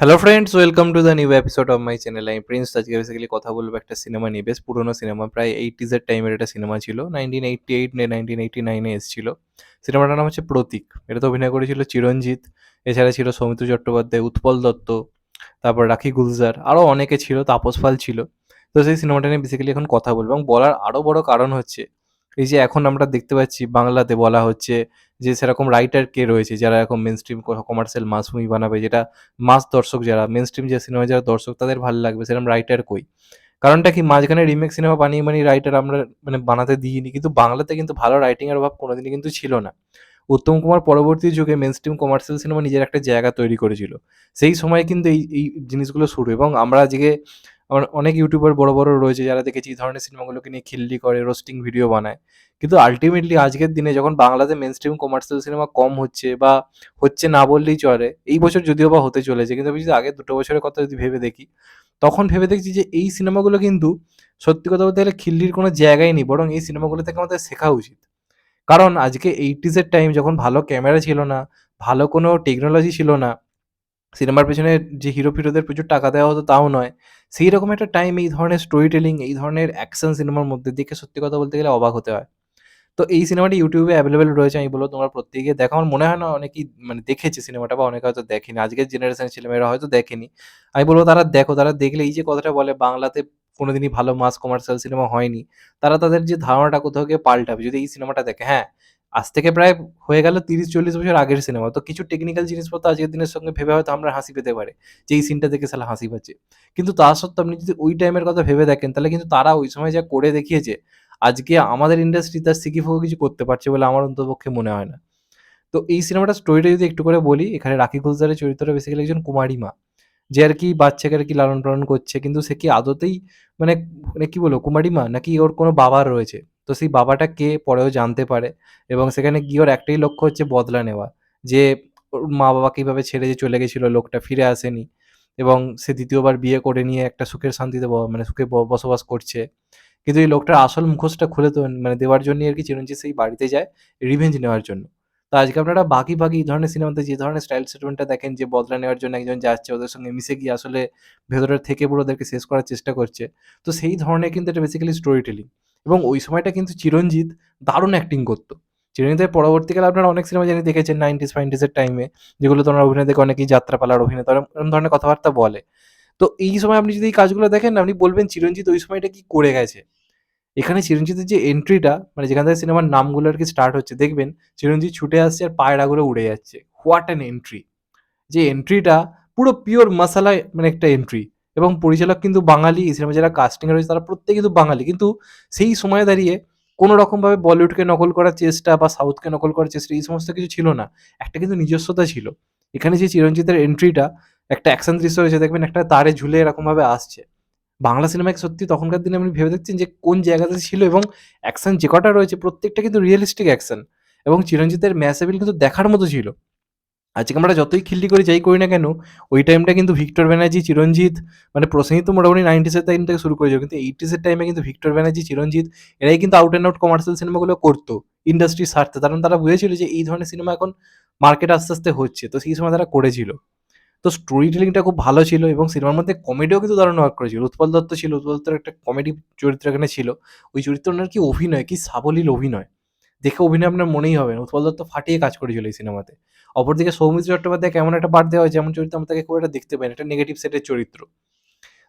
Hello friends welcome to the new episode of my channel আমি Prince আজকে basically কথা বলব একটা সিনেমা নিয়ে। বেশ পুরোনো সিনেমা প্রায় এইটিজের টাইমের একটা সিনেমা ছিল। Nineteen eighty eight nineteen eighty নাইনে এসেছিল। সিনেমাটার নাম হচ্ছে প্রতীক। এটাতে অভিনয় করেছিল চিরঞ্জিত। এছাড়া ছিল সৌমিত্র চট্টোপাধ্যায়, উৎপল দত্ত, তারপর রাখি গুলজার আরও অনেকে ছিল, তাপস পাল ছিল। তো সেই সিনেমাটা নিয়ে বেসিক্যালি এখন কথা বলব। এবং বলার আরও বড় কারণ হচ্ছে এই যে এখন আমরা দেখতে পাচ্ছি বাংলাতে বলা হচ্ছে যে সেরকম রাইটার কে রয়েছে যারা এখন mainstream commercial mass movie বানাবে, যেটা মাস দর্শক যারা মেন স্ট্রিম যে সিনেমা যারা দর্শক, তাদের ভালো লাগবে, সেরকম রাইটার কই? কারণটা কি মাঝখানে রিমেক সিনেমা বানিয়ে বানিয়ে রাইটার আমরা মানে বানাতে দিইনি, কিন্তু বাংলাতে কিন্তু ভালো রাইটিংয়ের অভাব কোনোদিনই কিন্তু ছিল না। উত্তম কুমার পরবর্তী যুগে মেন স্ট্রিম কমার্শিয়াল সিনেমা নিজের একটা জায়গা তৈরি করেছিল। সেই সময় কিন্তু এই এই জিনিসগুলো শুরু এবং আমরা আজকে আমার অনেক ইউটিউবার বড় বড় রয়েছে যারা দেখেছি এই ধরনের সিনেমাগুলোকে নিয়ে খিল্লি করে রোস্টিং ভিডিও বানায়। কিন্তু আলটিমেটলি আজকের দিনে যখন বাংলাতে মেন স্ট্রিম কমার্শিয়াল সিনেমা কম হচ্ছে বা হচ্ছে না বললেই চলে, এই বছর যদিও বা হতে চলেছে, কিন্তু আমি যদি আগের দুটো বছরের কথা যদি ভেবে দেখি, তখন ভেবে দেখছি যে এই সিনেমাগুলো কিন্তু সত্যি কথা বলতে গেলে খিল্লির কোনো জায়গায় নেই, বরং এই সিনেমাগুলো থেকে আমাদের শেখা উচিত। কারণ আজকে এইটিজের টাইম যখন ভালো ক্যামেরা ছিল না, ভালো কোনো টেকনোলজি ছিল না সিনেমার পেছনে যে হিরো ফিরোদের প্রচুর টাকা দেওয়া হতো তাও নয়। সেই রকম একটা টাইম এই ধরনের স্টোরি টেলিং এই ধরনের অ্যাকশন সিনেমার মধ্যে দিকে সত্যি কথা বলতে গেলে অবাক হতে হয়। তো এই সিনেমাটি ইউটিউবে অ্যাভেলেবেল রয়েছে, আমি বলব তোমরা প্রত্যেকে দেখো। আমার মনে হয় না অনেকেই মানে দেখেছে সিনেমাটা বা অনেকে হয়তো দেখেনি। আজকের জেনারেশনের ছেলেমেয়েরা হয়তো দেখেনি। আমি বলব তারা দেখো, তারা দেখলে এই যে কথাটা বলে, বাংলাতে কোনোদিনই ভালো মাস কমার্শিয়াল সিনেমা হয়নি। তারা তাদের যে ধারণাটা কোথাও গিয়ে পাল্টাবে, যদি এই সিনেমাটা দেখে। হ্যাঁ আজ থেকে প্রায় হয়ে গেল তিরিশ, চল্লিশ বছর আগের সিনেমা। তো কিছু টেকনিক্যাল জিনিসপত্র আজকের দিনের সঙ্গে ভেবে হয়তো আমরা হাসি পেতে পারে, যে এই সিনটা দেখে সালা হাসি পাচ্ছে। কিন্তু তা সত্ত্বেও আপনি যদি ওই টাইমের কথা ভেবে দেখেন, তাহলে কিন্তু তারা ওই সময় যা করে দেখিয়েছে, আজকে আমাদের ইন্ডাস্ট্রি তার সিকিফুকি কিছু করতে পারছে বলে আমার অন্ততপক্ষে মনে হয় না। তো এই সিনেমাটার স্টোরিটা যদি একটু করে বলি, এখানে রাখি গুলজারের চরিত্রটা বেসিক্যালি একজন কুমারী মা। যে আর কি বাচ্চাকে আর কি লালন পালন করছে, কিন্তু সে কি আদতেই মানে মানে কি বলব, কুমারী মা নাকি ওর কোনো বাবার রয়েছে। তো সেই বাবাটা কে পরেও জানতে পারে এবং সেখানে গিয়ে ওর একটাই লক্ষ্য হচ্ছে বদলা নেওয়া, যে ওর মা বাবা কীভাবে ছেড়ে যে চলে গেছিল, লোকটা ফিরে আসেনি এবং সে দ্বিতীয়বার বিয়ে করে নিয়ে একটা সুখের শান্তিতে মানে সুখে বসবাস করছে। কিন্তু এই লোকটার আসল মুখোশটা খুলে তো মানে দেওয়ার জন্য আর কি চিরঞ্জিত সেই বাড়িতে যায় রিভেঞ্জ নেওয়ার জন্য। তো আজকে আপনারা বাকি বাকি এই ধরনের সিনেমাতে যে ধরনের স্টাইল সেটমেন্টটা দেখেন, যে বদলা নেওয়ার জন্য একজন যাচ্ছে, ওদের সঙ্গে মিশে গিয়ে আসলে ভেতরের থেকে পুরো ওদেরকে শেষ করার চেষ্টা করছে, তো সেই ধরনের কিন্তু এটা বেসিক্যালি স্টোরি টেলিং এবং ওই সময়টা কিন্তু চিরঞ্জিত দারুণ অ্যাক্টিং করতো। চিরঞ্জিতের পরবর্তীকালে আপনারা অনেক সিনেমা জানি দেখেছেন নাইনটিস ফাইনটিসের টাইমে যেগুলো তোমার অভিনয় দেখে অনেকেই যাত্রাপালার অভিনেতা এরকম ধরনের কথাবার্তা বলে। তো এই সময় আপনি যদি এই কাজগুলো দেখেন, আপনি বলবেন চিরঞ্জিত ওই সময়টা কি করে গেছে? এখানে চিরঞ্জিতের যে এন্ট্রিটা মানে যেখান থেকে সিনেমার নামগুলো আর কি স্টার্ট হচ্ছে, দেখবেন চিরঞ্জিত ছুটে আসছে আর পায়ের আগুলো উড়ে যাচ্ছে। হোয়াট অ্যান এন্ট্রি যে এন্ট্রিটা পুরো পিওর মশালায় মানে একটা এন্ট্রি এবং পরিচালক কিন্তু বাঙালি, সিনেমা যারা কাস্টিংয়ে রয়েছে তারা প্রত্যেকে কিন্তু বাঙালি। কিন্তু সেই সময় দাঁড়িয়ে কোনো রকমভাবে বলিউডকে নকল করার চেষ্টা বা সাউথকে নকল করার চেষ্টা এই সমস্ত কিছু ছিল না। একটা কিন্তু নিজস্বতা ছিল। এখানে যে চিরঞ্জিতের এন্ট্রিটা একটা অ্যাকশন দৃশ্য রয়েছে, দেখবেন একটা তারে ঝুলে এরকমভাবে আসছে। বাংলা সিনেমায় সত্যি তখনকার দিনে আপনি ভেবে দেখছেন যে কোন জায়গাতে ছিল এবং অ্যাকশন যে কটা রয়েছে, প্রত্যেকটা কিন্তু রিয়েলিস্টিক অ্যাকশন এবং চিরঞ্জিতের ম্যাসেবিল কিন্তু দেখার মতো ছিল। আজকে আমরা যতই খিল্লি করি, যাই করি না কেন, ওই টাইমটা কিন্তু ভিক্টর ব্যানার্জি চিরঞ্জিত মানে প্রসেনজিৎ তো মোটামুটি নাইনটিসের টাইম থেকে শুরু করেছিল। কিন্তু এইটিসের টাইমে কিন্তু ভিক্টর ব্যানার্জি চিরঞ্জিত এরাই কিন্তু আউট অ্যান্ড আউট কমার্শিয়াল সিনেমাগুলো করতো ইন্ডাস্ট্রির স্বার্থে। কারণ তারা বুঝেছিল যে এই ধরনের সিনেমা এখন মার্কেট আস্তে আস্তে হচ্ছে, তো সেই সময় তারা করেছিল। তো স্টোরি টেলিংটা খুব ভালো ছিল এবং সিনেমার মধ্যে কমেডিও কিন্তু দারুণ ওয়ার্ক করেছিল। উৎপল দত্ত ছিল, উৎপল দত্তর একটা কমেডি চরিত্র এখানে ছিল। ওই চরিত্রটার কি অভিনয়, কি সাবলীল অভিনয়। দেখে অভিনয় আপনার মনেই হবে না। উৎপল দত্ত ফাটিয়ে কাজ করেছিল এই সিনেমাতে। অপরদিকে সৌমিত্র চট্টোপাধ্যায় কেমন একটা পার্ট দেওয়া হয় যেমন চরিত্র আমরা তাকে খুব একটা দেখতে পাই না। একটা নেগেটিভ সেটের চরিত্র।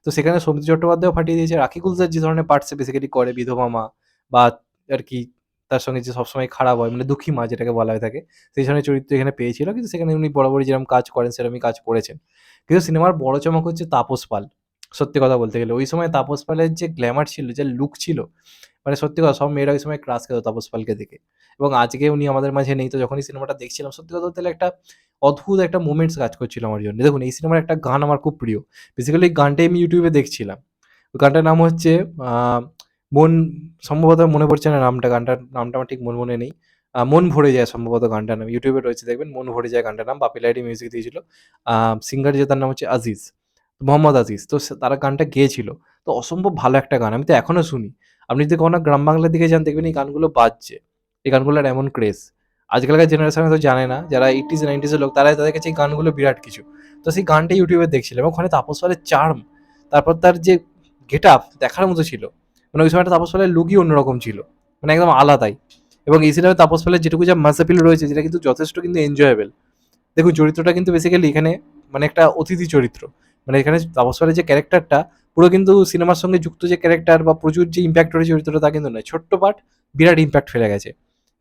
তো সেখানে সৌমিত্র চট্টোপাধ্যায়ও ফাটিয়ে দিয়েছে। রাখি গুলজার যে ধরনের পার্টসে বেসিক্যালি করে, বিধবা মা বা আর কি তার সঙ্গে যে সবসময় খারাপ হয় মানে দুঃখী মা যেটাকে বলা হয়ে থাকে সেই ধরনের চরিত্র এখানে পেয়েছিল। কিন্তু সেখানে উনি বরাবরই যেরকম কাজ করেন, সেরকমই কাজ করেছেন। কিন্তু সিনেমার বড় চমক হচ্ছে তাপস পাল। সত্যি কথা বলতে গেলে, ওই সময় তাপস পালের যে গ্ল্যামার ছিল, যে লুক ছিল মানে সত্যি কথা, সব মেয়েরা ওই সময় ক্রাশ খেত তাপস পালকে দেখে। এবং আজকে উনি আমাদের মাঝে নেই, তো যখনই সিনেমাটা দেখছিলাম, সত্যি কথা গেলে একটা অদ্ভুত একটা মোমেন্টস কাজ করছিল আমার জন্য। দেখুন, এই সিনেমার একটা গান আমার খুব প্রিয়। বেসিক্যালি গানটাই আমি ইউটিউবে দেখছিলাম। গানটার নাম হচ্ছে মন, সম্ভবত মনে পড়ছে না নামটা, গানটার নামটা আমার ঠিক মন মনে নেই। মন ভরে যায় সম্ভবত গানটার নাম। ইউটিউবে রয়েছে, দেখবেন, মন ভরে যায় গানটার নাম। বাপি লাইডি মিউজিক দিয়েছিল। সিঙ্গার যে, তার নাম হচ্ছে আজিজ মোহাম্মদ আজিজ তো তারা গানটা গেয়েছিল। তো অসম্ভব ভালো একটা গান। আমি তো এখনও শুনি। আপনি যদি কখনো গ্রাম বাংলার দিকে যান, দেখবেন এই গানগুলো বাজছে। এই গানগুলোর এমন ক্রেজ আজকালকার জেনারেশন তো জানে না, যারা এইটিজ নাইনটিজের লোক, তারা তাদের কাছে এই গানগুলো বিরাট কিছু। তো সেই গানটা ইউটিউবে দেখছিলাম ওখানে তাপস পালের চার্ম তারপর তার যে গেট আপ দেখার মতো ছিল। মানে ওই সময়টা তাপস পালের লুকই অন্যরকম ছিল। মানে একদম আলাদাই। এবং এই সিনেমায় তাপস পালের যেটুকু যা মাসাপিল রয়েছে, যেটা কিন্তু যথেষ্ট কিন্তু এনজয়েবল দেখুন, চরিত্রটা কিন্তু বেসিক্যালি এখানে মানে একটা অতিথি চরিত্র। মানে এখানে তাপস পালের যে ক্যারেক্টারটা পুরো কিন্তু সিনেমার সঙ্গে যুক্ত যে ক্যারেক্টার বা প্রচুর যে ইম্প্যাক্ট রয়েছে চরিত্রটা তা কিন্তু নয়। ছোট্ট পার্ট বিরাট ইম্প্যাক্ট ফেলে গেছে।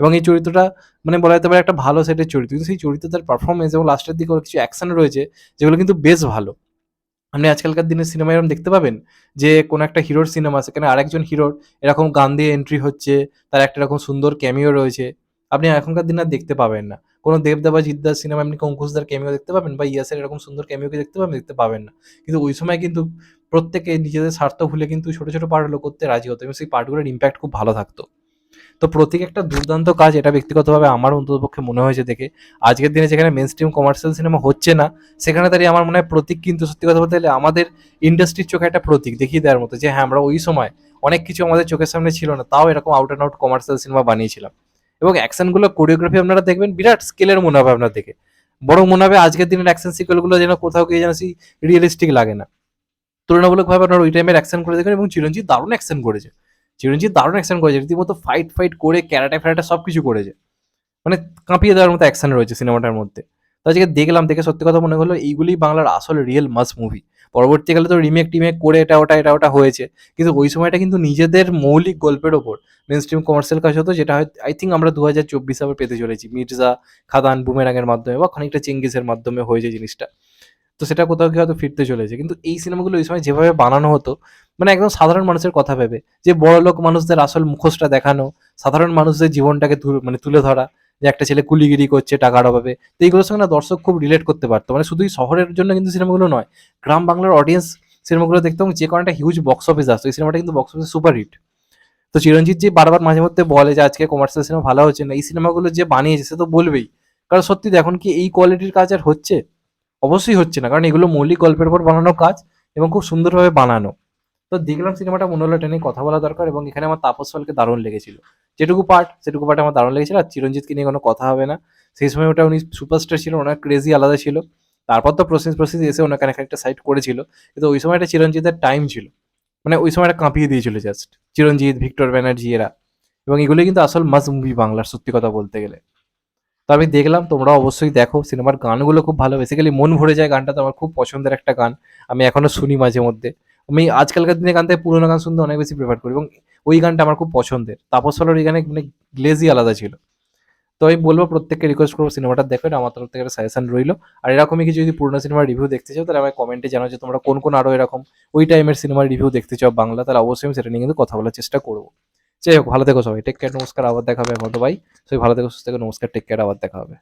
এবং এই চরিত্রটা মানে বলা যেতে পারে একটা ভালো সেটের চরিত্র। কিন্তু সেই চরিত্র তার পারফরমেন্স এবং লাস্টের দিকে কিছু অ্যাকশন রয়েছে, যেগুলো কিন্তু বেশ ভালো। আপনি আজকালকার দিনের সিনেমা এরকম দেখতে পাবেন যে কোনো একটা হিরোর সিনেমা সেখানে আরেকজন হিরোর এরকম গান দিয়ে এন্ট্রি হচ্ছে, তার একটা এরকম সুন্দর ক্যামিও রয়েছে। আপনি এখনকার দিনে আর দেখতে পাবেন না। কোনো দেবদাবা জিদ্দার সিনেমা আপনি অঙ্কুশদার ক্যামিও দেখতে পাবেন বা ইয়াসের এরকম সুন্দর ক্যামিওকে দেখতে পাবেন দেখতে পাবেন না। কিন্তু ওই সময় কিন্তু প্রত্যেকে নিজেদের স্বার্থ ভুলে কিন্তু ছোটো ছোট পার্টগুলো করতে রাজি হতো এবং সেই পার্টগুলোর ইম্প্যাক্ট খুব ভালো থাকতো। তো প্রতীক একটা দুর্দান্ত কাজ, এটা ব্যক্তিগতভাবে আমার অন্ততপক্ষে মনে হয়েছে দেখে। আজকের দিনে যেখানে মেন স্ট্রিম কমার্শিয়াল সিনেমা হচ্ছে না, সেখানে দাঁড়িয়ে আমার মনে হয় প্রতীক কিন্তু সত্যি কথা বলতে গেলে আমাদের ইন্ডাস্ট্রির চোখে একটা প্রতীক দেখিয়ে দেওয়ার মতো যে হ্যাঁ আমরা ওই সময় অনেক কিছু আমাদের চোখের সামনে ছিল না, তাও এরকম out and out commercial cinema বানিয়েছিলাম। এবং অ্যাকশনগুলো কোরিওগ্রাফি আপনারা দেখবেন, বিরাট স্কেলের মনে হবে আপনার দেখে। বড় মনে হবে আজকের দিনের অ্যাকশন সিকুয়েলগুলো যেন কোথাও গিয়ে যেন সেই রিয়েলিস্টিক লাগে না। তুলনামূলকভাবে আপনার ওই টাইমের অ্যাকশন করে দেখবেন এবং চিরঞ্জিত দারুণ অ্যাকশন করেছে। চিরঞ্জিত দারুণ অ্যাকশন করেছে, রীতিমতো ফাইট ফাইট করে, ক্যারাটে ফ্যারাটে সব কিছু করেছে। মানে কাঁপিয়ে দেওয়ার মতো অ্যাকশন রয়েছে সিনেমাটার মধ্যে। তো আজকে দেখলাম, দেখে সত্যি কথা মনে হলো এইগুলি বাংলার আসল রিয়েল মাস মুভি পরবর্তীকালে তো রিমেক টিমেক করে এটা ওটা এটা ওটা হয়েছে। কিন্তু ওই সময়টা কিন্তু নিজেদের মৌলিক গল্পের ওপর মেন স্ট্রিম কমার্শিয়াল কাজ হতো, যেটা আই থিঙ্ক আমরা দু হাজার চব্বিশ আবার পেতে চলেছি। মির্জা, খাদান বুমেরাঙের মাধ্যমে বা খানিকটা চেঙ্গিসের মাধ্যমে হয়েছে জিনিসটা। তো সেটা কোথাও কি হয়তো ফিরতে চলেছে। কিন্তু এই সিনেমাগুলো ওই সময় যেভাবে বানানো হতো মানে একদম সাধারণ মানুষের কথা ভেবে, যে বড় লোক মানুষদের আসল মুখোশটা দেখানো, সাধারণ মানুষদের জীবনটাকে মানে তুলে ধরা যে একটা ছেলে কুলিগিরি করছে, টাকার অভাবে। তো এইগুলোর সঙ্গে না দর্শক খুব রিলেট করতে পারতো। মানে শুধুই শহরের জন্য কিন্তু সিনেমাগুলো নয়, গ্রাম বাংলার অডিয়েন্স সিনেমাগুলো দেখতে এবং যে কোনো একটা হিউজ বক্স অফিস আসতো। এই সিনেমাটা কিন্তু বক্স অফিসে সুপার হিট তো চিরঞ্জিত যে বারবার মাঝে মধ্যে বলে যে, আজকে কমার্শিয়াল সিনেমা ভালো হচ্ছে না। এই সিনেমাগুলো যে বানিয়েছে, সে তো বলবেই। কারণ সত্যি এখন কি, এই কোয়ালিটির কাজ আর হচ্ছে? অবশ্যই হচ্ছে না। কারণ এগুলো মৌলিক গল্পের উপর বানানো কাজ এবং খুব সুন্দরভাবে বানানো। তো দেখলাম সিনেমাটা মনে হলো এটা নিয়ে কথা বলা দরকার এবং এখানে আমার তাপস পালকে দারুণ লেগেছিল। যেটুকু পার্ট সেটুকু পার্ট আমার দারুণ লেগেছিল আর চিরঞ্জিতকে নিয়ে কোনো কথা হবে না। সেই সময় ওটা উনি সুপারস্টার ছিল, ওনার ক্রেজি আলাদা ছিল। তারপর তো প্রসেস প্রসেস এসে ওনাকে একটা সাইড করেছিল। কিন্তু ওই সময়টা চিরঞ্জিতের টাইম ছিল। মানে ওই সময়টা কাঁপিয়ে দিয়েছিল জাস্ট চিরঞ্জিত ভিক্টর ব্যানার্জি এরা। এবং এগুলো কিন্তু আসল মাস মুভি বাংলার সত্যি কথা বলতে গেলে। তো আমি দেখলাম, তোমরা অবশ্যই দেখো, সিনেমার গানগুলো খুব ভালো। বেসিক্যালি মন ভরে যায় গানটা, তো আমার খুব পছন্দের একটা গান। আমি এখনও শুনি মাঝে মধ্যে। আমি আজকালকার দিনে গান থেকে পুরোনো গান শুনতে অনেক বেশি প্রেফার করি এবং ওই গানটা আমার খুব পছন্দের। তাপস এই গানে মানে গ্লেজই আলাদা ছিল। তো আমি বলব প্রত্যেককে রিকোয়েস্ট করব সিনেমাটা দেখো, এটা আমার তরফ থেকে একটা সাজেশন রইল। আর এরকমই কিছু যদি পুরোনো সিনেমার রিভিউ দেখতে চাও, তাহলে আমার কমেন্টে জানাও যে তোমরা কোন কোন আরও এরকম ওই টাইমের সিনেমার রিভিউ দেখতে চাও বাংলা, তাহলে অবশ্যই আমি সেটা নিয়ে কিন্তু কথা বলার চেষ্টা করব। যাই হোক, ভালো থেকো সবাই। টেক কেয়ার নমস্কার, আবার দেখা হবে মতো ভাই সবাই ভালো থেকো, সুস্থ থেকো, নমস্কার টেক কেয়ার আবার দেখা হবে।